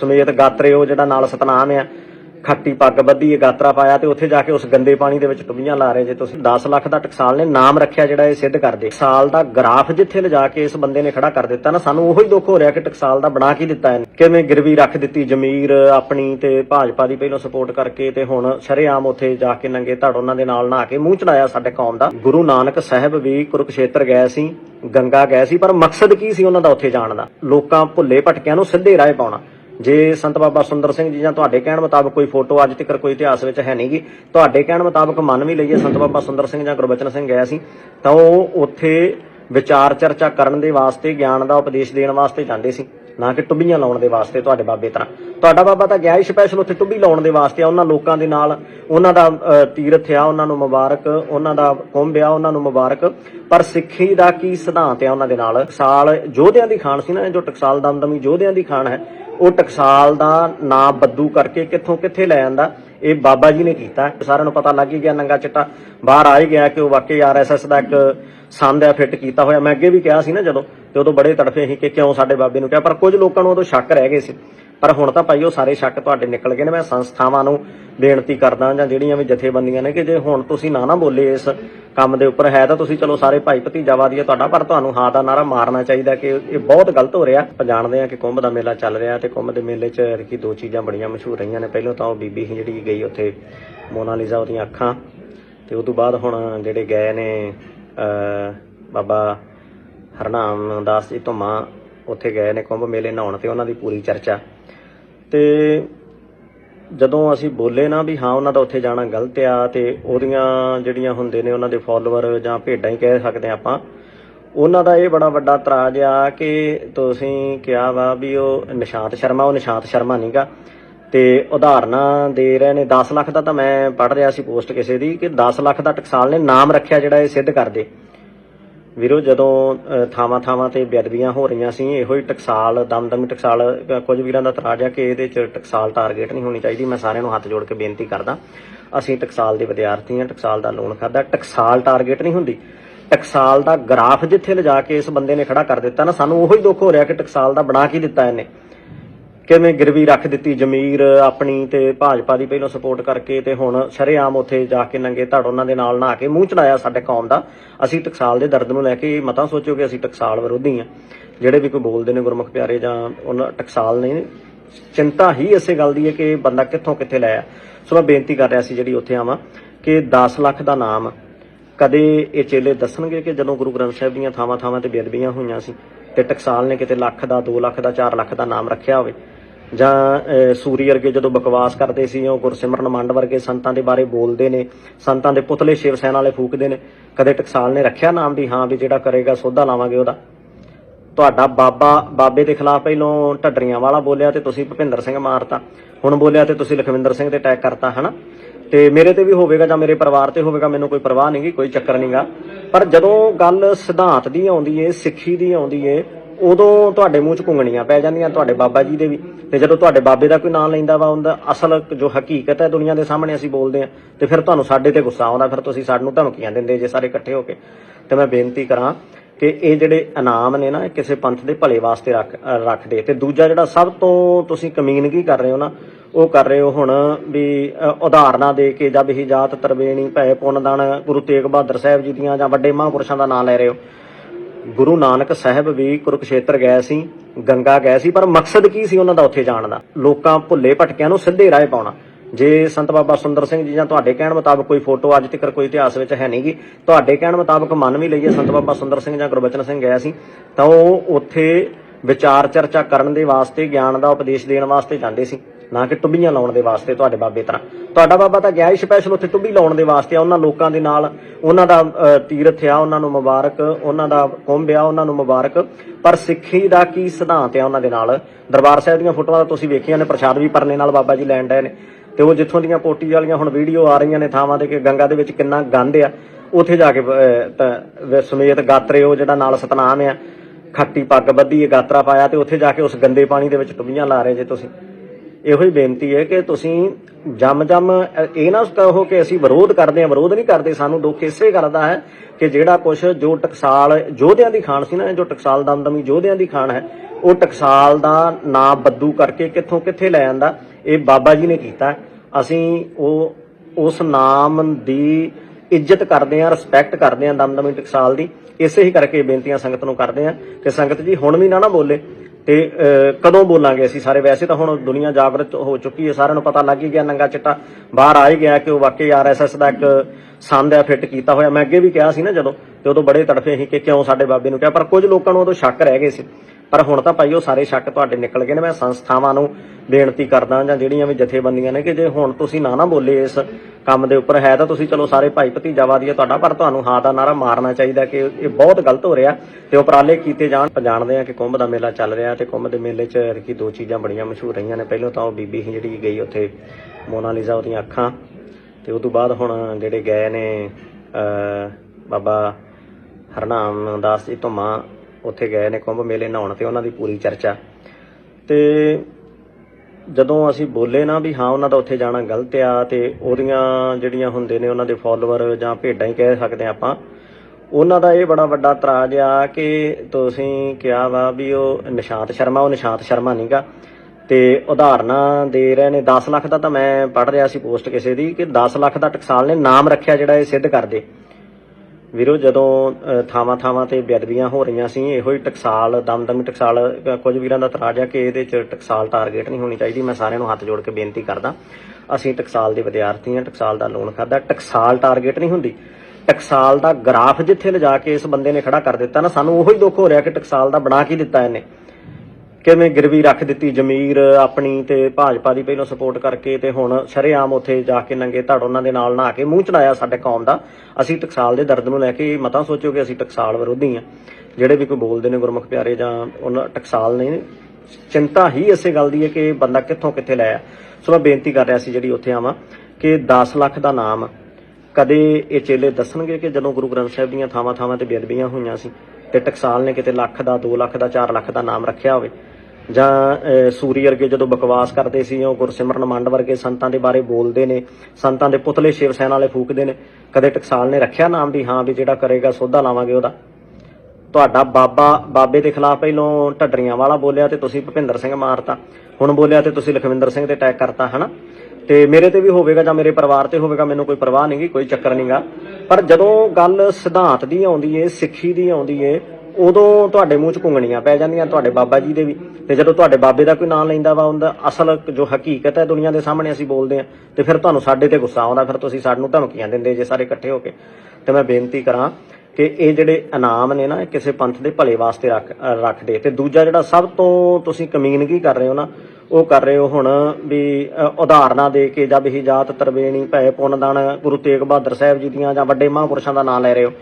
ਸਮੇਤ ਗਾਤਰੇ ਉਹ ਜਿਹੜਾ ਨਾਲ ਸਤਨਾਮ ਆ, ਖੱਟੀ ਪੱਗ ਬੱਧੀ ਗਾਤਰਾ ਪਾਇਆ ਤੇ ਉੱਥੇ ਜਾ ਕੇ ਉਸ ਗੰਦੇ ਪਾਣੀ ਦੇ ਵਿੱਚ ਟੁੱਬੀਆਂ ਲਾ ਰਹੇ ਜੇ। ਤੁਸੀਂ 10 ਲੱਖ ਦਾ ਟਕਸਾਲ ਨੇ ਨਾਮ ਰੱਖਿਆ ਜਿਹੜਾ ਇਹ ਸਿੱਧ ਕਰਦੇ ਸਾਲ ਦਾ ਗ੍ਰਾਫ ਜਿੱਥੇ ਲਿਜਾ ਕੇ ਇਸ ਬੰਦੇ ਨੇ ਖੜਾ ਕਰ ਦਿੱਤਾ ਨਾ, ਸਾਨੂੰ ਉਹੀ ਦੁੱਖ ਹੋ ਰਿਹਾ ਕਿ ਟਕਸਾਲ ਦਾ ਬਣਾ ਕੀ ਦਿੱਤਾ ਇਹਨੇ। ਕਿਵੇਂ ਗਿਰਵੀ ਰੱਖ ਦਿੱਤੀ ਜ਼ਮੀਰ, ਆਪਣੀ ਤੇ ਭਾਜਪਾ ਦੀ ਪਹਿਲਾਂ ਸਪੋਰਟ ਕਰਕੇ ਤੇ ਹੁਣ ਸ਼ਰੇਆਮ ਉੱਥੇ ਜਾ ਕੇ ਨੰਗੇ ਧੜ ਉਹਨਾਂ ਦੇ ਨਾਲ ਨਹਾ ਕੇ ਮੂੰਹ ਚੜਾਇਆ ਸਾਡੇ ਕੌਮ ਦਾ। ਗੁਰੂ ਨਾਨਕ ਸਾਹਿਬ ਵੀ ਕੁਰਕਸ਼ੇਤਰ ਗਏ ਸੀ, ਗੰਗਾ ਗਏ ਸੀ, ਪਰ ਮਕਸਦ ਕੀ ਸੀ ਉਹਨਾਂ ਦਾ ਉੱਥੇ ਜਾਣ ਦਾ? ਲੋਕਾਂ ਭੁੱਲੇ ਭਟਕਿਆਂ ਨੂੰ ਸਿੱਧੇ ਰਾਹ ਪਾਉਣਾ। ਜੇ ਸੰਤ ਬਾਬਾ ਸੁੰਦਰ ਸਿੰਘ ਜੀ ਜਾਂ ਤੁਹਾਡੇ ਕਹਿਣ ਮੁਤਾਬਕ ਕੋਈ ਫੋਟੋ ਅੱਜ ਤੱਕ ਕੋਈ ਇਤਿਹਾਸ ਵਿੱਚ ਹੈ ਨਹੀਂਗੀ, ਤੁਹਾਡੇ ਕਹਿਣ ਮੁਤਾਬਕ ਮੰਨ ਵੀ ਲਈਏ ਸੰਤ ਬਾਬਾ ਸੁੰਦਰ ਸਿੰਘ ਜਾਂ ਗੁਰਬਚਨ ਸਿੰਘ ਗਿਆ ਸੀ, ਤਾਂ ਉਹ ਉੱਥੇ ਵਿਚਾਰ ਚਰਚਾ ਕਰਨ ਦੇ ਵਾਸਤੇ, ਗਿਆਨ ਦਾ ਉਪਦੇਸ਼ ਦੇਣ ਵਾਸਤੇ ਜਾਂਦੇ ਸੀ, ਨਾ ਕਿ ਟੁੱਬੀਆਂ ਲਾਉਣ ਦੇ ਵਾਸਤੇ ਤੁਹਾਡੇ ਬਾਬੇ ਤਰ੍ਹਾਂ। ਤੁਹਾਡਾ ਬਾਬਾ ਤਾਂ ਗਿਆ ਹੀ ਸਪੈਸ਼ਲ ਉੱਥੇ ਟੁੱਬੀ ਲਾਉਣ ਦੇ ਵਾਸਤੇ, ਉਹਨਾਂ ਲੋਕਾਂ ਦੇ ਨਾਲ ਉਹਨਾਂ ਦਾ ਤੀਰਥ ਆ, ਉਹਨਾਂ ਨੂੰ ਮੁਬਾਰਕ, ਉਹਨਾਂ ਦਾ ਕੁੰਭ ਆ, ਉਹਨਾਂ ਨੂੰ ਮੁਬਾਰਕ। ਪਰ ਸਿੱਖੀ ਦਾ ਕੀ ਸਿਧਾਂਤ ਆ ਉਹਨਾਂ ਦੇ ਨਾਲ? ਟਕਸਾਲ ਯੋਧਿਆਂ ਦੀ ਖਾਨ ਸੀ ਨਾ, ਜੋ ਟਕਸਾਲ ਦਮਦਮੀ ਯੋਧਿਆਂ ਦੀ ਖਾਨ ਹੈ ਉਹ ਟਕਸਾਲ ਦਾ ਨਾਂ ਬੱਦੂ ਕਰਕੇ ਕਿੱਥੋਂ ਕਿੱਥੇ ਲੈ ਜਾਂਦਾ, ਇਹ ਬਾਬਾ ਜੀ ਨੇ ਕੀਤਾ। ਸਾਰਿਆਂ ਨੂੰ ਪਤਾ ਲੱਗ ਹੀ ਗਿਆ, ਨੰਗਾ ਚਿੱਟਾ। ਬਾਹਰ ਆ ਹੀ ਗਿਆ ਕਿ ਉਹ ਵਾਕਈ ਆਰਐਸਐਸ ਦਾ ਇੱਕ ਸੰਦ ਹੈ ਫਿੱਟ ਕੀਤਾ ਹੋਇਆ। ਮੈਂ ਅੱਗੇ ਵੀ ਕਿਹਾ ਸੀ ਨਾ ਜਦੋਂ, ਤੇ ਉਦੋਂ ਬੜੇ ਤੜਫੇ ਸੀ ਕਿ ਕਿਉਂ ਸਾਡੇ ਬਾਬੇ ਨੂੰ ਕਿਹਾ, ਪਰ ਕੁਝ ਲੋਕਾਂ ਨੂੰ ਉਦੋਂ ਸ਼ੱਕ ਰਹਿ ਗਏ ਸੀ। ਪਰ ਹੁਣ ਤਾਂ ਭਾਈ ਉਹ ਸਾਰੇ ਸ਼ੱਕ ਤੁਹਾਡੇ ਨਿਕਲ ਗਏ ਨੇ, ਮੈਂ ਸੰਸਥਾਵਾਂ ਨੂੰ ਬੇਨਤੀ ਕਰਦਾ ਜਾਂ ਜਿਹੜੀਆਂ ਵੀ ਜਥੇਬੰਦੀਆਂ ਨੇ ਕਿ ਜੇ ਹੁਣ ਤੁਸੀਂ ਨਾ ਨਾ ਬੋਲੇ ਇਸ ਕੰਮ ਦੇ ਉੱਪਰ, ਹੈ ਤਾਂ ਤੁਸੀਂ ਚਲੋ ਸਾਰੇ ਭਾਈ ਭਤੀਜਾਵਾਦੀ ਆ ਤੁਹਾਡਾ, ਪਰ ਤੁਹਾਨੂੰ ਹਾਂ ਦਾ ਨਾਰਾ ਮਾਰਨਾ ਚਾਹੀਦਾ ਕਿ ਇਹ ਬਹੁਤ ਗਲਤ ਹੋ ਰਿਹਾ। ਆਪਾਂ ਜਾਣਦੇ ਆ ਕਿ ਕੁੰਭ ਦਾ ਮੇਲਾ ਚੱਲ ਰਿਹਾ ਤੇ ਕੁੰਭ ਦੇ ਮੇਲੇ 'ਚ ਕਿ ਦੋ ਚੀਜ਼ਾਂ ਬੜੀਆਂ ਮਸ਼ਹੂਰ ਰਹੀਆਂ ਨੇ। ਪਹਿਲਾਂ ਤਾਂ ਉਹ ਬੀਬੀ ਸੀ ਜਿਹੜੀ ਗਈ ਉੱਥੇ ਮੋਨਾਲੀਜ਼ਾ ਉਹਦੀਆਂ ਅੱਖਾਂ ਤੇ ਉਸ ਤੋਂ ਬਾਅਦ ਹੁਣ ਜਿਹੜੇ ਗਏ ਨੇ ਬਾਬਾ ਹਰਨਾਮ ਦਾਸ ਜੀ ਧੁਮਾ ਉੱਥੇ ਗਏ ਨੇ ਕੁੰਭ ਮੇਲੇ ਨਹਾਉਣ ਤੇ ਉਹਨਾਂ ਦੀ ਪੂਰੀ ਚਰਚਾ। ਤੇ ਜਦੋਂ ਅਸੀਂ ਬੋਲੇ ਨਾ ਵੀ ਹਾਂ, ਉਹਨਾਂ ਦਾ ਉੱਥੇ ਜਾਣਾ ਗਲਤ ਆ ਤੇ ਉਹਦੀਆਂ ਜਿਹੜੀਆਂ ਹੁੰਦੇ ਨੇ ਉਹਨਾਂ ਦੇ ਫਾਲੋਅਰ ਜਾਂ ਭੇਡਾਂ ਹੀ ਕਹਿ ਸਕਦੇ ਹਾਂ ਆਪਾਂ, ਉਹਨਾਂ ਦਾ ਇਹ ਬੜਾ ਵੱਡਾ ਤਰਾਜ ਆ ਕਿ ਤੁਸੀਂ ਕਿਹਾ ਵਾ ਵੀ ਉਹ ਨਿਸ਼ਾਂਤ ਸ਼ਰਮਾ, ਉਹ ਨਿਸ਼ਾਂਤ ਸ਼ਰਮਾ ਨਹੀਂਗਾ ਤੇ ਉਦਾਹਰਨਾਂ ਦੇ ਰਹੇ ਨੇ 10 ਲੱਖ ਦਾ ਤਾਂ ਮੈਂ ਪੜ੍ਹ ਰਿਹਾ ਸੀ ਪੋਸਟ ਕਿਸੇ ਦੀ, ਕਿ 10 ਲੱਖ ਦਾ ਟਕਸਾਲ ਨੇ ਨਾਮ ਰੱਖਿਆ ਜਿਹੜਾ ਇਹ ਸਿੱਧ ਕਰਦੇ ਵੀਰੋ, ਜਦੋਂ ਥਾਵਾਂ ਥਾਵਾਂ ਤੇ ਬੇਅਦਬੀਆਂ ਹੋ ਰਹੀਆਂ ਸੀ, ਇਹੋ ਹੀ ਟਕਸਾਲ, ਦਮਦਮੀ ਟਕਸਾਲ ਕੁਝ ਵੀਰਾਂ ਦਾ ਤਰਾਜ ਆ ਕਿ ਇਹਦੇ ਚ ਟਕਸਾਲ ਟਾਰਗੇਟ ਨਹੀਂ ਹੋਣੀ ਚਾਹੀਦੀ। ਮੈਂ ਸਾਰਿਆਂ ਨੂੰ ਹੱਥ ਜੋੜ ਕੇ ਬੇਨਤੀ ਕਰਦਾ, ਅਸੀਂ ਟਕਸਾਲ ਦੇ ਵਿਦਿਆਰਥੀ ਹਾਂ, ਟਕਸਾਲ ਦਾ ਲੋਨ ਖਾਦਾ ਟਕਸਾਲ ਟਾਰਗੇਟ ਨਹੀਂ ਹੁੰਦੀ। ਟਕਸਾਲ ਦਾ ਗ੍ਰਾਫ ਜਿੱਥੇ ਲਿਜਾ ਕੇ ਇਸ ਬੰਦੇ ਨੇ ਖੜਾ ਕਰ ਦਿੱਤਾ ਨਾ, ਸਾਨੂੰ ਉਹੀ ਦੁੱਖ ਹੋ ਰਿਹਾ ਕਿ ਟਕਸਾਲ ਦਾ ਬਣਾ ਕੀ ਦਿੱਤਾ ਇਹਨੇ। ਕਿਵੇਂ ਗਿਰਵੀ ਰੱਖ ਦਿੱਤੀ ਜ਼ਮੀਰ ਆਪਣੀ ਤੇ ਭਾਜਪਾ ਦੀ ਪਹਿਲਾਂ ਸਪੋਰਟ ਕਰਕੇ ਤੇ ਹੁਣ ਸ਼ਰੇਆਮ ਉੱਥੇ ਜਾ ਕੇ ਨੰਗੇ ਧੜ ਉਹਨਾਂ ਦੇ ਨਾਲ ਨਹਾ ਕੇ ਮੂੰਹ ਚੜਾਇਆ ਸਾਡੇ ਕੌਮ ਦਾ। ਅਸੀਂ ਟਕਸਾਲ ਦੇ ਦਰਦ ਨੂੰ ਲੈ ਕੇ ਮਤਾਂ ਸੋਚੋ ਕਿ ਅਸੀਂ ਟਕਸਾਲ ਵਿਰੋਧੀ ਆ ਜਿਹੜੇ ਵੀ ਕੋਈ ਬੋਲਦੇ ਨੇ ਗੁਰਮੁਖ ਪਿਆਰੇ ਜਾਂ ਉਹਨਾਂ ਟਕਸਾਲ ਨੇ, ਚਿੰਤਾ ਹੀ ਇਸੇ ਗੱਲ ਦੀ ਹੈ ਕਿ ਬੰਦਾ ਕਿੱਥੋਂ ਕਿੱਥੇ ਲੈ ਆ ਸੋ ਮੈਂ ਬੇਨਤੀ ਕਰ ਰਿਹਾ ਸੀ ਜਿਹੜੀ ਉੱਥੇ ਆਵਾਂ ਕਿ 10 ਲੱਖ ਦਾ ਨਾਮ ਕਦੇ ਇਹ ਚੇਲੇ ਦੱਸਣਗੇ ਕਿ ਜਦੋਂ ਗੁਰੂ ਗ੍ਰੰਥ ਸਾਹਿਬ ਦੀਆਂ ਥਾਵਾਂ ਥਾਵਾਂ ਤੇ ਬੇਅਦਬੀਆਂ ਹੋਈਆਂ ਸੀ ਤੇ ਟਕਸਾਲ ਨੇ ਕਿਤੇ ਲੱਖ ਦਾ 2 ਲੱਖ ਦਾ 4 ਲੱਖ ਦਾ ਨਾਮ ਰੱਖਿਆ ਹੋਵੇ। ਜਾਂ ਸੂਰੀ ਵਰਗੇ ਜਦੋਂ ਬਕਵਾਸ ਕਰਦੇ ਸੀ ਉਹ ਗੁਰਸਿਮਰਨ ਮੰਡ ਵਰਗੇ ਸੰਤਾਂ ਦੇ ਬਾਰੇ ਬੋਲਦੇ ਨੇ, ਸੰਤਾਂ ਦੇ ਪੁਤਲੇ ਸ਼ਿਵ ਸੈਨਾ ਵਾਲੇ ਫੂਕਦੇ ਨੇ, ਕਦੇ ਟਕਸਾਲ ਨੇ ਰੱਖਿਆ ਨਾਮ ਵੀ, ਹਾਂ ਵੀ ਜਿਹੜਾ ਕਰੇਗਾ ਸੋਧਾ ਲਾਵਾਂਗੇ ਉਹਦਾ। ਤੁਹਾਡਾ ਬਾਬਾ ਬਾਬੇ ਦੇ ਖਿਲਾਫ ਪਹਿਲੋਂ ਢੱਡਰੀਆਂ ਵਾਲਾ ਬੋਲਿਆ ਤੇ ਤੁਸੀਂ ਭੁਪਿੰਦਰ ਸਿੰਘ ਮਾਰਤਾ, ਹੁਣ ਬੋਲਿਆ ਤੇ ਤੁਸੀਂ ਲਖਵਿੰਦਰ ਸਿੰਘ ਤੇ ਅਟੈਕ ਕਰਤਾ, ਹਨਾ? ਤੇ ਮੇਰੇ ਤੇ ਵੀ ਹੋਵੇਗਾ ਜਾਂ ਮੇਰੇ ਪਰਿਵਾਰ ਤੇ ਹੋਵੇਗਾ, ਮੈਨੂੰ ਕੋਈ ਪਰਵਾਹ ਨਹੀਂਗੀ ਕੋਈ ਚੱਕਰ ਨਹੀਂਗਾ ਪਰ ਜਦੋਂ ਗੱਲ ਸਿਧਾਂਤ ਦੀ ਆਉਂਦੀ ਏ, ਸਿੱਖੀ ਦੀ ਆਉਂਦੀ ਏ, ਉਦੋਂ ਤੁਹਾਡੇ ਮੂੰਹ 'ਚ ਘੁੰਗਣੀਆਂ ਪੈ ਜਾਂਦੀਆਂ, ਤੁਹਾਡੇ ਬਾਬਾ ਜੀ ਦੇ ਵੀ। ਤੇ ਜਦੋਂ ਤੁਹਾਡੇ ਬਾਬੇ ਦਾ ਕੋਈ ਨਾਮ ਲੈਂਦਾ ਵਾ, ਉਹਦਾ ਅਸਲ ਜੋ ਹਕੀਕਤ ਹੈ ਦੁਨੀਆ ਦੇ ਸਾਹਮਣੇ ਅਸੀਂ ਬੋਲਦੇ ਆ, ਤੇ ਫਿਰ ਤੁਹਾਨੂੰ ਸਾਡੇ ਤੇ ਗੁੱਸਾ ਆਉਂਦਾ, ਫਿਰ ਤੁਸੀਂ ਸਾਨੂੰ ਧਮਕੀਆਂ ਦਿੰਦੇ ਜੇ ਸਾਰੇ ਇਕੱਠੇ ਹੋ ਕੇ। ਤੇ ਮੈਂ ਬੇਨਤੀ ਕਰਾਂ ਕਿ ਇਹ ਜਿਹੜੇ ਇਨਾਮ ਨੇ ਨਾ, ਇਹ ਕਿਸੇ ਪੰਥ ਦੇ ਭਲੇ ਵਾਸਤੇ ਰੱਖ ਰੱਖਦੇ। ਤੇ ਦੂਜਾ ਜਿਹੜਾ ਸਭ ਤੋਂ ਤੁਸੀਂ ਕਮੀਨਗੀ ਕਰ ਰਹੇ ਹੋ ਨਾ, ਉਹ ਕਰ ਰਹੇ ਹੋ ਹੁਣ ਵੀ ਉਦਾਹਰਨਾਂ ਦੇ ਕੇ ਜਦ ਹੀ ਜਾਤ ਤਰਵੇਣੀ ਭੈ ਪੁੰਨਦਾਨ ਗੁਰੂ ਤੇਗ ਬਹਾਦਰ ਸਾਹਿਬ ਜੀ ਦੀਆਂ ਜਾਂ ਵੱਡੇ ਮਹਾਂਪੁਰਸ਼ਾਂ ਦਾ ਨਾਮ ਲੈ ਰਹੇ ਹੋ। ਗੁਰੂ ਨਾਨਕ ਸਾਹਿਬ ਵੀ ਕੁਰਕਸ਼ੇਤਰ ਗਏ ਸੀ, ਗੰਗਾ ਗਏ ਸੀ, ਪਰ ਮਕਸਦ ਕੀ ਸੀ ਉਹਨਾਂ ਦਾ ਉੱਥੇ ਜਾਣ ਦਾ? ਲੋਕਾਂ ਭੁੱਲੇ ਭਟਕਿਆਂ ਨੂੰ ਸਿੱਧੇ ਰਾਹ ਪਾਉਣਾ। ਜੇ ਸੰਤ ਬਾਬਾ ਸੁੰਦਰ ਸਿੰਘ ਜੀ ਜਾਂ ਤੁਹਾਡੇ ਕਹਿਣ ਮੁਤਾਬਕ ਕੋਈ ਫੋਟੋ ਅੱਜ ਤੱਕ ਕੋਈ ਇਤਿਹਾਸ ਵਿੱਚ ਹੈ ਨਹੀਂਗੀ, ਤੁਹਾਡੇ ਕਹਿਣ ਮੁਤਾਬਕ ਮੰਨ ਵੀ ਲਈਏ ਸੰਤ ਬਾਬਾ ਸੁੰਦਰ ਸਿੰਘ ਜਾਂ ਗੁਰਬਚਨ ਸਿੰਘ ਗਏ ਸੀ, ਤਾਂ ਉਹ ਉੱਥੇ ਵਿਚਾਰ ਚਰਚਾ ਕਰਨ ਦੇ ਵਾਸਤੇ, ਗਿਆਨ ਦਾ ਉਪਦੇਸ਼ ਦੇਣ ਵਾਸਤੇ ਜਾਂਦੇ ਸੀ, ਨਾ ਕਿ ਟੁੱਬੀਆਂ ਲਾਉਣ ਦੇ ਵਾਸਤੇ ਤੁਹਾਡੇ ਬਾਬੇ ਤਰ੍ਹਾਂ। ਤੁਹਾਡਾ ਬਾਬਾ ਤਾਂ ਗਿਆ ਹੀ ਸਪੈਸ਼ਲ ਉੱਥੇ ਟੁੱਬੀ ਲਾਉਣ ਦੇ ਵਾਸਤੇ ਆ, ਉਹਨਾਂ ਲੋਕਾਂ ਦੇ ਨਾਲ, ਉਹਨਾਂ ਦਾ ਤੀਰਥ ਆ, ਉਹਨਾਂ ਨੂੰ ਮੁਬਾਰਕ, ਉਹਨਾਂ ਦਾ ਕੁੰਭ ਆ, ਉਹਨਾਂ ਨੂੰ ਮੁਬਾਰਕ। ਪਰ ਸਿੱਖੀ ਦਾ ਕੀ ਸਿਧਾਂਤ ਆ ਉਹਨਾਂ ਦੇ ਨਾਲ? ਦਰਬਾਰ ਸਾਹਿਬ ਦੀਆਂ ਫੋਟੋਆਂ ਤਾਂ ਤੁਸੀਂ ਵੇਖੀਆਂ ਨੇ, ਪ੍ਰਸ਼ਾਦ ਵੀ ਪਰਨੇ ਨਾਲ ਬਾਬਾ ਜੀ ਲੈਣ ਡਏ ਨੇ। ਤੇ ਉਹ ਜਿੱਥੋਂ ਦੀਆਂ ਪੋਟੀ ਵਾਲੀਆਂ ਹੁਣ ਵੀਡੀਓ ਆ ਰਹੀਆਂ ਨੇ ਥਾਵਾਂ ਤੇ ਕਿ ਗੰਗਾ ਦੇ ਵਿੱਚ ਕਿੰਨਾ ਗੰਦ ਆ, ਉੱਥੇ ਜਾ ਕੇ ਸਮੇਤ ਗਾਤਰੇ ਉਹ ਜਿਹੜਾ ਨਾਲ ਸਤਨਾਮ ਆ, ਖੱਟੀ ਪੱਗ ਬੱਧੀ, ਇਹ ਗਾਤਰਾ ਪਾਇਆ ਤੇ ਉੱਥੇ ਜਾ ਕੇ ਉਸ ਗੰਦੇ ਪਾਣੀ ਦੇ ਵਿੱਚ ਟੁੱਬੀਆਂ ਲਾ ਰਹੇ ਜੇ ਤੁਸੀਂ। ਇਹੋ ਹੀ ਬੇਨਤੀ ਹੈ ਕਿ ਤੁਸੀਂ ਜਮ ਜਮ ਇਹ ਨਾ ਕਹੋ ਕਿ ਅਸੀਂ ਵਿਰੋਧ ਕਰਦੇ ਹਾਂ, ਵਿਰੋਧ ਨਹੀਂ ਕਰਦੇ, ਸਾਨੂੰ ਦੁੱਖ ਇਸੇ ਗੱਲ ਦਾ ਹੈ ਕਿ ਜਿਹੜਾ ਕੁਛ ਜੋ ਟਕਸਾਲ, ਯੋਧਿਆਂ ਦੀ ਖਾਣ ਸੀ ਨਾ, ਜੋ ਟਕਸਾਲ ਦਮਦਮੀ ਯੋਧਿਆਂ ਦੀ ਖਾਣ ਹੈ, ਉਹ ਟਕਸਾਲ ਦਾ ਨਾਂ ਬੱਦੂ ਕਰਕੇ ਕਿੱਥੋਂ ਕਿੱਥੇ ਲੈ ਜਾਂਦਾ ਇਹ ਬਾਬਾ ਜੀ ਨੇ ਕੀਤਾ। ਅਸੀਂ ਉਹ, ਉਸ ਨਾਮ ਦੀ ਇੱਜ਼ਤ ਕਰਦੇ ਹਾਂ ਰਿਸਪੈਕਟ ਕਰਦੇ ਹਾਂ ਦਮਦਮੀ ਟਕਸਾਲ ਦੀ, ਇਸੇ ਹੀ ਕਰਕੇ ਬੇਨਤੀਆਂ ਸੰਗਤ ਨੂੰ ਕਰਦੇ ਹਾਂ। ਕਿ ਸੰਗਤ ਜੀ, ਹੁਣ ਵੀ ਨਾ ਨਾ ਬੋਲੇ, ਤੇ ਕਦੋਂ ਬੋਲਾਂਗੇ ਅਸੀਂ ਸਾਰੇ? ਵੈਸੇ ਤਾਂ ਹੁਣ ਦੁਨੀਆ ਜਾਗਰਤ ਹੋ ਚੁੱਕੀ ਹੈ, ਸਾਰਿਆਂ ਨੂੰ ਪਤਾ ਲੱਗ ਹੀ ਗਿਆ, ਨੰਗਾ ਚਿੱਟਾ ਬਾਹਰ ਆ ਹੀ ਗਿਆ, ਕਿ ਉਹ ਵਾਕਈ ਆਰਐਸਐਸ ਦਾ ਇੱਕ ਸੰਦ ਆ, ਫਿੱਟ ਕੀਤਾ ਹੋਇਆ। ਮੈਂ ਅੱਗੇ ਵੀ ਕਿਹਾ ਸੀ ਨਾ ਜਦੋਂ, ਤੇ ਉਦੋਂ ਬੜੇ ਤੜਫੇ ਸੀ ਕਿ ਕਿਉਂ ਸਾਡੇ ਬਾਬੇ ਨੂੰ ਕਿਹਾ, ਪਰ ਕੁਝ ਲੋਕਾਂ ਨੂੰ ਉਦੋਂ ਸ਼ੱਕ ਰਹਿ ਗਏ ਸੀ। ਪਰ ਹੁਣ ਤਾਂ ਭਾਈ ਉਹ ਸਾਰੇ ਸ਼ੱਕ ਤੁਹਾਡੇ ਨਿਕਲ ਗਏ ਨੇ, ਮੈਂ ਸੰਸਥਾਵਾਂ ਨੂੰ ਬੇਨਤੀ ਕਰਦਾ ਜਾਂ ਜਿਹੜੀਆਂ ਵੀ ਜਥੇਬੰਦੀਆਂ ਨੇ ਕਿ ਜੇ ਹੁਣ ਤੁਸੀਂ ਨਾ ਨਾ ਬੋਲੇ ਇਸ ਕੰਮ ਦੇ ਉੱਪਰ, ਹੈ ਤਾਂ ਤੁਸੀਂ ਚਲੋ ਸਾਰੇ ਭਾਈ ਭਤੀਜਾਵਾਦੀ ਆ ਤੁਹਾਡਾ, ਪਰ ਤੁਹਾਨੂੰ ਹਾਂ ਦਾ ਨਾਰਾ ਮਾਰਨਾ ਚਾਹੀਦਾ ਕਿ ਇਹ ਬਹੁਤ ਗਲਤ ਹੋ ਰਿਹਾ ਤੇ ਉਪਰਾਲੇ ਕੀਤੇ ਜਾਣ। ਜਾਣਦੇ ਆ ਕਿ ਕੁੰਭ ਦਾ ਮੇਲਾ ਚੱਲ ਰਿਹਾ ਤੇ ਕੁੰਭ ਦੇ ਮੇਲੇ 'ਚ ਕਿ ਦੋ ਚੀਜ਼ਾਂ ਬੜੀਆਂ ਮਸ਼ਹੂਰ ਰਹੀਆਂ ਨੇ। ਪਹਿਲਾਂ ਤਾਂ ਉਹ ਬੀਬੀ ਸੀ ਜਿਹੜੀ ਗਈ ਉੱਥੇ ਮੋਨਾਲੀਜ਼ਾ ਉਹਦੀਆਂ ਅੱਖਾਂ ਤੇ ਉਸ ਤੋਂ ਬਾਅਦ ਹੁਣ ਜਿਹੜੇ ਗਏ ਨੇ ਬਾਬਾ ਹਰਨਾਮ ਦਾਸ ਜੀ ਧੁੰਮਾ ਉੱਥੇ ਗਏ ਨੇ ਕੁੰਭ ਮੇਲੇ ਨਹਾਉਣ ਤੇ ਉਹਨਾਂ ਦੀ ਪੂਰੀ ਚਰਚਾ। ਤੇ ਜਦੋਂ ਅਸੀਂ ਬੋਲੇ ਨਾ ਵੀ ਹਾਂ, ਉਹਨਾਂ ਦਾ ਉੱਥੇ ਜਾਣਾ ਗਲਤ ਆ ਤੇ ਉਹਦੀਆਂ ਜਿਹੜੀਆਂ ਹੁੰਦੇ ਨੇ ਉਹਨਾਂ ਦੇ ਫਾਲੋਅਰ ਜਾਂ ਭੇਡਾਂ ਹੀ ਕਹਿ ਸਕਦੇ ਆ ਆਪਾਂ, ਉਹਨਾਂ ਦਾ ਇਹ ਬੜਾ ਵੱਡਾ ਤਰਾਜ ਆ ਕਿ ਤੁਸੀਂ ਕਿਹਾ ਵਾ ਵੀ ਉਹ ਨਿਸ਼ਾਂਤ ਸ਼ਰਮਾ, ਉਹ ਨਿਸ਼ਾਂਤ ਸ਼ਰਮਾ ਨਹੀਂਗਾ ਤੇ ਉਦਾਹਰਨਾਂ ਦੇ ਰਹੇ ਨੇ 10 ਲੱਖ ਦਾ ਤਾਂ ਮੈਂ ਪੜ ਰਿਹਾ ਸੀ ਪੋਸਟ ਕਿਸੇ ਦੀ ਕਿ 10 ਲੱਖ ਦਾ ਟਕਸਾਲ ਨੇ ਨਾਮ ਰੱਖਿਆ ਜਿਹੜਾ ਇਹ ਸਿੱਧ ਕਰਦੇ ਵੀਰੋ, ਜਦੋਂ ਥਾਵਾਂ ਥਾਵਾਂ ਤੇ ਬੇਅਦਬੀਆਂ ਹੋ ਰਹੀਆਂ ਸੀ, ਇਹੋ ਹੀ ਟਕਸਾਲ, ਦਮਦਮੀ ਟਕਸਾਲ ਕੁਝ ਵੀਰਾਂ ਦਾ ਇਤਰਾਜ਼ ਆ ਕਿ ਇਹਦੇ ਚ ਟਕਸਾਲ ਟਾਰਗੇਟ ਨਹੀਂ ਹੋਣੀ ਚਾਹੀਦੀ। ਮੈਂ ਸਾਰਿਆਂ ਨੂੰ ਹੱਥ ਜੋੜ ਕੇ ਬੇਨਤੀ ਕਰਦਾ, ਅਸੀਂ ਟਕਸਾਲ ਦੇ ਵਿਦਿਆਰਥੀ ਹਾਂ, ਟਕਸਾਲ ਦਾ ਲੋਨ ਖਾਦਾ ਟਕਸਾਲ ਟਾਰਗੇਟ ਨਹੀਂ ਹੁੰਦੀ। ਟਕਸਾਲ ਦਾ ਗ੍ਰਾਫ ਜਿੱਥੇ ਲਿਜਾ ਕੇ ਇਸ ਬੰਦੇ ਨੇ ਖੜਾ ਕਰ ਦਿੱਤਾ ਨਾ, ਸਾਨੂੰ ਉਹੀ ਦੁੱਖ ਹੋ ਰਿਹਾ ਕਿ ਟਕਸਾਲ ਦਾ ਬਣਾ ਕੇ ਦਿੱਤਾ ਇਹਨੇ। ਕਿਵੇਂ ਗਿਰਵੀ ਰੱਖ ਦਿੱਤੀ ਜ਼ਮੀਰ ਆਪਣੀ ਤੇ ਭਾਜਪਾ ਦੀ ਪਹਿਲਾਂ ਸਪੋਰਟ ਕਰਕੇ ਤੇ ਹੁਣ ਸ਼ਰੇਆਮ ਉੱਥੇ ਜਾ ਕੇ ਨੰਗੇ ਧੜ ਉਹਨਾਂ ਦੇ ਨਾਲ ਨਹਾ ਕੇ ਮੂੰਹ ਚੜਾਇਆ ਸਾਡੇ ਕੌਮ ਦਾ। ਅਸੀਂ ਟਕਸਾਲ ਦੇ ਦਰਦ ਨੂੰ ਲੈ ਕੇ ਮਤਾਂ ਸੋਚੋ ਕਿ ਅਸੀਂ ਟਕਸਾਲ ਵਿਰੋਧੀ ਆ ਜਿਹੜੇ ਵੀ ਕੋਈ ਬੋਲਦੇ ਨੇ ਗੁਰਮੁਖ ਪਿਆਰੇ ਜਾਂ ਉਹਨਾਂ ਟਕਸਾਲ ਨੇ, ਚਿੰਤਾ ਹੀ ਇਸੇ ਗੱਲ ਦੀ ਹੈ ਕਿ ਬੰਦਾ ਕਿੱਥੋਂ ਕਿੱਥੇ ਲੈ ਆ। ਸੋ ਮੈਂ ਬੇਨਤੀ ਕਰ ਰਿਹਾ ਸੀ ਜਿਹੜੀ ਉੱਥੇ ਆਵਾਂ ਕਿ 10 ਲੱਖ ਦਾ ਨਾਮ ਕਦੇ ਇਹ ਚੇਲੇ ਦੱਸਣਗੇ ਕਿ ਜਦੋਂ ਗੁਰੂ ਗ੍ਰੰਥ ਸਾਹਿਬ ਦੀਆਂ ਥਾਵਾਂ ਥਾਵਾਂ ਤੇ ਬੇਅਦਬੀਆਂ ਹੋਈਆਂ ਸੀ ਤੇ ਟਕਸਾਲ ਨੇ ਕਿਤੇ ਲੱਖ ਦਾ 2 ਲੱਖ ਦਾ 4 ਲੱਖ ਦਾ ਨਾਮ ਰੱਖਿਆ ਹੋਵੇ। ਜਾਂ ਸੂਰੀ ਵਰਗੇ ਜਦੋਂ ਬਕਵਾਸ ਕਰਦੇ ਸੀ ਉਹ ਗੁਰਸਿਮਰਨ ਮੰਡ ਵਰਗੇ ਸੰਤਾਂ ਦੇ ਬਾਰੇ ਬੋਲਦੇ ਨੇ, ਸੰਤਾਂ ਦੇ ਪੁਤਲੇ ਸ਼ਿਵ ਸੈਨਾ ਵਾਲੇ ਫੂਕਦੇ ਨੇ, ਕਦੇ ਟਕਸਾਲ ਨੇ ਰੱਖਿਆ ਨਾਮ ਵੀ, ਹਾਂ ਵੀ ਜਿਹੜਾ ਕਰੇਗਾ ਸੋਧਾ ਲਾਵਾਂਗੇ ਉਹਦਾ। ਤੁਹਾਡਾ ਬਾਬਾ, ਬਾਬੇ ਦੇ ਖਿਲਾਫ ਪਹਿਲੋਂ ਢੱਡਰੀਆਂ ਵਾਲਾ ਬੋਲਿਆ ਤੇ ਤੁਸੀਂ ਭੁਪਿੰਦਰ ਸਿੰਘ ਮਾਰਤਾ। ਹੁਣ ਬੋਲਿਆ ਤੇ ਤੁਸੀਂ ਲਖਵਿੰਦਰ ਸਿੰਘ ਤੇ ਅਟੈਕ ਕਰਤਾ, ਹਨਾ? ਤੇ ਮੇਰੇ ਤੇ ਵੀ ਹੋਵੇਗਾ ਜਾਂ ਮੇਰੇ ਪਰਿਵਾਰ ਤੇ ਹੋਵੇਗਾ, ਮੈਨੂੰ ਕੋਈ ਪਰਵਾਹ ਨਹੀਂਗੀ ਕੋਈ ਚੱਕਰ ਨਹੀਂਗਾ ਪਰ ਜਦੋਂ ਗੱਲ ਸਿਧਾਂਤ ਦੀ ਆਉਂਦੀ ਏ, ਸਿੱਖੀ ਦੀ ਆਉਂਦੀ ਏ ਉਦੋਂ ਤੁਹਾਡੇ ਮੂੰਹ 'ਚ ਘੁੰਗਣੀਆਂ ਪੈ ਜਾਂਦੀਆਂ, ਤੁਹਾਡੇ ਬਾਬਾ ਜੀ ਦੇ ਵੀ। ਤੇ ਜਦੋਂ ਤੁਹਾਡੇ ਬਾਬੇ ਦਾ ਕੋਈ ਨਾਂ ਲੈਂਦਾ ਵਾ ਉਹਦਾ ਅਸਲ ਜੋ ਹਕੀਕਤ ਹੈ ਦੁਨੀਆ ਦੇ ਸਾਹਮਣੇ ਅਸੀਂ ਬੋਲਦੇ ਆ ਤੇ ਫਿਰ ਤੁਹਾਨੂੰ ਸਾਡੇ ਤੇ ਗੁੱਸਾ ਆਉਂਦਾ, ਫਿਰ ਤੁਸੀਂ ਸਾਨੂੰ ਧਮਕੀਆਂ ਦਿੰਦੇ ਜੇ ਸਾਰੇ ਇਕੱਠੇ ਹੋ ਕੇ। ਤੇ ਮੈਂ ਬੇਨਤੀ ਕਰਾਂ ਕਿ ਇਹ ਜਿਹੜੇ ਇਨਾਮ ਨੇ ਨਾ ਕਿਸੇ ਪੰਥ ਦੇ ਭਲੇ ਵਾਸਤੇ ਰੱਖ, ਰੱਖਦੇ। ਤੇ ਦੂਜਾ ਜਿਹੜਾ ਸਭ ਤੋਂ ਤੁਸੀਂ ਕਮੀਨਗੀ ਕਰ ਰਹੇ ਹੋ ਨਾ, ਉਹ ਕਰ ਰਹੇ ਹੋ ਹੁਣ ਵੀ ਉਦਾਹਰਨਾਂ ਦੇ ਕੇ ਜਦ ਹੀ ਜਾਤ ਤਰਵੇਣੀ, ਭੈ ਪੁੰਨਦਾਨ ਗੁਰੂ ਤੇਗ ਬਹਾਦਰ ਸਾਹਿਬ ਜੀ ਦੀਆਂ ਜਾਂ ਵੱਡੇ ਮਹਾਂਪੁਰਸ਼ਾਂ ਦਾ ਨਾਮ ਲੈ ਰਹੇ ਹੋ।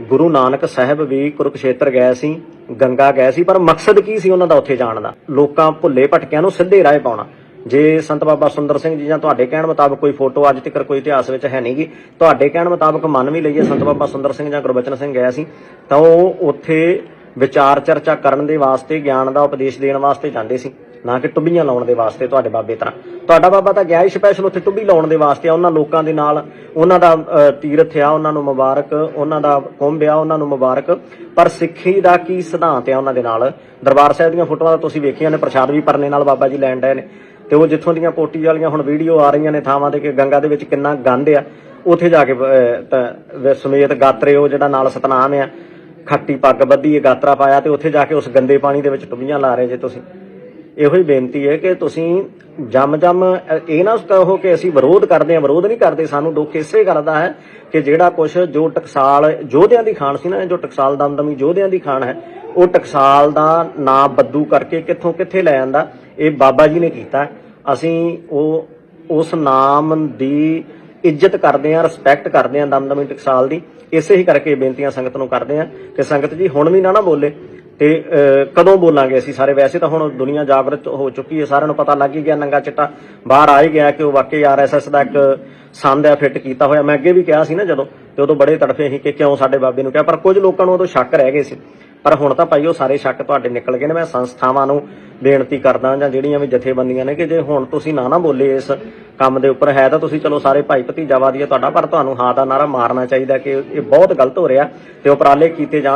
ਗੁਰੂ ਨਾਨਕ ਸਾਹਿਬ ਵੀ ਕੁਰਕਸ਼ੇਤਰ ਗਏ ਸੀ, ਗੰਗਾ ਗਏ ਸੀ, ਪਰ ਮਕਸਦ ਕੀ ਸੀ ਉਹਨਾਂ ਦਾ ਉੱਥੇ ਜਾਣ ਦਾ? ਲੋਕਾਂ ਭੁੱਲੇ ਭਟਕਿਆਂ ਨੂੰ ਸਿੱਧੇ ਰਾਹ ਪਾਉਣਾ। ਜੇ ਸੰਤ ਬਾਬਾ ਸੁੰਦਰ ਸਿੰਘ ਜੀ ਜਾਂ ਤੁਹਾਡੇ ਕਹਿਣ ਮੁਤਾਬਕ ਕੋਈ ਫੋਟੋ ਅੱਜ ਤੱਕ ਕੋਈ ਇਤਿਹਾਸ ਵਿੱਚ ਹੈ ਨਹੀਂਗੀ, ਤੁਹਾਡੇ ਕਹਿਣ ਮੁਤਾਬਕ ਮੰਨ ਵੀ ਲਈਏ ਸੰਤ ਬਾਬਾ ਸੁੰਦਰ ਸਿੰਘ ਜਾਂ ਗੁਰਬਚਨ ਸਿੰਘ ਗਿਆ ਸੀ, ਤਾਂ ਉਹ ਉੱਥੇ ਵਿਚਾਰ ਚਰਚਾ ਕਰਨ ਦੇ ਵਾਸਤੇ, ਗਿਆਨ ਦਾ ਉਪਦੇਸ਼ ਦੇਣ ਵਾਸਤੇ ਜਾਂਦੇ ਸੀ। ਨਾ ਕਿ ਟੁੱਬੀਆਂ ਲਾਉਣ ਦੇ ਵਾਸਤੇ ਤੁਹਾਡੇ ਬਾਬੇ ਤਰ੍ਹਾਂ। ਤੁਹਾਡਾ ਬਾਬਾ ਤਾਂ ਗਿਆ ਹੀ ਸਪੈਸ਼ਲ ਉੱਥੇ ਟੁੱਬੀ ਲਾਉਣ ਦੇ ਵਾਸਤੇ ਉਹਨਾਂ ਲੋਕਾਂ ਦੇ ਨਾਲ। ਉਹਨਾਂ ਦਾ ਤੀਰਥ ਆ, ਉਹਨਾਂ ਨੂੰ ਮੁਬਾਰਕ। ਉਹਨਾਂ ਦਾ ਕੁੰਭ ਆ, ਉਹਨਾਂ ਨੂੰ ਮੁਬਾਰਕ। ਪਰ ਸਿੱਖੀ ਦਾ ਕੀ ਸਿਧਾਂਤ ਆ ਉਹਨਾਂ ਦੇ ਨਾਲ? ਦਰਬਾਰ ਸਾਹਿਬ ਦੀਆਂ ਫੋਟੋਆਂ ਤਾਂ ਤੁਸੀਂ ਵੇਖੀਆਂ ਨੇ, ਪ੍ਰਸ਼ਾਦ ਵੀ ਪਰਨੇ ਨਾਲ ਬਾਬਾ ਜੀ ਲੈਣ ਡਏ ਨੇ। ਤੇ ਉਹ ਜਿੱਥੋਂ ਦੀਆਂ ਪੋਟੀ ਵਾਲੀਆਂ ਹੁਣ ਵੀਡੀਓ ਆ ਰਹੀਆਂ ਨੇ ਥਾਵਾਂ ਤੇ ਕਿ ਗੰਗਾ ਦੇ ਵਿੱਚ ਕਿੰਨਾ ਗੰਦ ਆ, ਉੱਥੇ ਜਾ ਕੇ ਸਮੇਤ ਗਾਤਰੇ ਉਹ ਜਿਹੜਾ ਨਾਲ ਸਤਨਾਮ ਆ, ਖੱਟੀ ਪੱਗ ਬੱਧੀ ਗਾਤਰਾ ਪਾਇਆ ਤੇ ਉੱਥੇ ਜਾ ਕੇ ਉਸ ਗੰਦੇ ਪਾਣੀ ਦੇ ਵਿੱਚ ਟੁੱਬੀਆਂ ਲਾ ਰਹੇ ਜੇ ਤੁਸੀਂ। ਇਹੋ ਹੀ ਬੇਨਤੀ ਹੈ ਕਿ ਤੁਸੀਂ ਜਮ ਜਮ ਇਹ ਨਾ ਕਹੋ ਕਿ ਅਸੀਂ ਵਿਰੋਧ ਕਰਦੇ ਹਾਂ, ਵਿਰੋਧ ਨਹੀਂ ਕਰਦੇ, ਸਾਨੂੰ ਦੁੱਖ ਇਸੇ ਗੱਲ ਦਾ ਹੈ ਕਿ ਜਿਹੜਾ ਕੁਛ ਜੋ ਟਕਸਾਲ ਯੋਧਿਆਂ ਦੀ ਖਾਨ ਸੀ ਨਾ ਜੋ ਟਕਸਾਲ ਦਮਦਮੀ ਯੋਧਿਆਂ ਦੀ ਖਾਨ ਹੈ, ਉਹ ਟਕਸਾਲ ਦਾ ਨਾਂ ਬੱਦੂ ਕਰਕੇ ਕਿੱਥੋਂ ਕਿੱਥੇ ਲੈ ਜਾਂਦਾ ਇਹ ਬਾਬਾ ਜੀ ਨੇ ਕੀਤਾ ਅਸੀਂ ਉਹ, ਉਸ ਨਾਮ ਦੀ ਇੱਜ਼ਤ ਕਰਦੇ ਹਾਂ ਰਿਸਪੈਕਟ ਕਰਦੇ ਹਾਂ ਦਮਦਮੀ ਟਕਸਾਲ ਦੀ, ਇਸੇ ਹੀ ਕਰਕੇ ਬੇਨਤੀਆਂ ਸੰਗਤ ਨੂੰ ਕਰਦੇ ਹਾਂ ਕਿ ਸੰਗਤ ਜੀ ਹੁਣ ਵੀ ਨਾ ਨਾ ਬੋਲੇ। ਤੇ ਕਦੋਂ ਬੋਲਾਂਗੇ ਅਸੀਂ ਸਾਰੇ? ਵੈਸੇ ਤਾਂ ਹੁਣ ਦੁਨੀਆ ਜਾਗਰਤ ਹੋ ਚੁੱਕੀ ਹੈ, ਸਾਰਿਆਂ ਨੂੰ ਪਤਾ ਲੱਗ ਹੀ ਗਿਆ, ਨੰਗਾ ਚਿੱਟਾ ਬਾਹਰ ਆ ਹੀ ਗਿਆ ਕਿ ਉਹ ਵਾਕਈ ਆਰਐਸਐਸ ਦਾ ਇੱਕ ਸੰਦ ਆ ਫਿੱਟ ਕੀਤਾ ਹੋਇਆ। ਮੈਂ ਅੱਗੇ ਵੀ ਕਿਹਾ ਸੀ ਨਾ ਜਦੋਂ, ਤੇ ਉਦੋਂ ਬੜੇ ਤੜਫੇ ਸੀ ਕਿ ਕਿਉਂ ਸਾਡੇ ਬਾਬੇ ਨੂੰ ਕਿਹਾ, ਪਰ ਕੁਝ ਲੋਕਾਂ ਨੂੰ ਉਦੋਂ ਸ਼ੱਕ ਰਹਿ ਗਏ ਸੀ। ਪਰ ਹੁਣ ਤਾਂ ਭਾਈ ਉਹ ਸਾਰੇ ਸ਼ੱਕ ਤੁਹਾਡੇ ਨਿਕਲ ਗਏ ਨੇ। ਮੈਂ ਸੰਸਥਾਵਾਂ ਨੂੰ ਬੇਨਤੀ ਕਰਦਾ ਜਾਂ ਜਿਹੜੀਆਂ ਵੀ ਜਥੇਬੰਦੀਆਂ ਨੇ ਕਿ ਜੇ ਹੁਣ ਤੁਸੀਂ ਨਾ ਨਾ ਬੋਲੇ ਇਸ ਕੰਮ ਦੇ ਉੱਪਰ, ਹੈ ਤਾਂ ਤੁਸੀਂ ਚਲੋ ਸਾਰੇ ਭਾਈ ਭਤੀਜਾਵਾਦੀ ਆ ਤੁਹਾਡਾ, ਪਰ ਤੁਹਾਨੂੰ ਹਾਂ ਦਾ ਨਾਰਾ ਮਾਰਨਾ ਚਾਹੀਦਾ ਕਿ ਇਹ ਬਹੁਤ ਗਲਤ ਹੋ ਰਿਹਾ ਤੇ ਉਪਰਾਲੇ ਕੀਤੇ ਜਾਣ।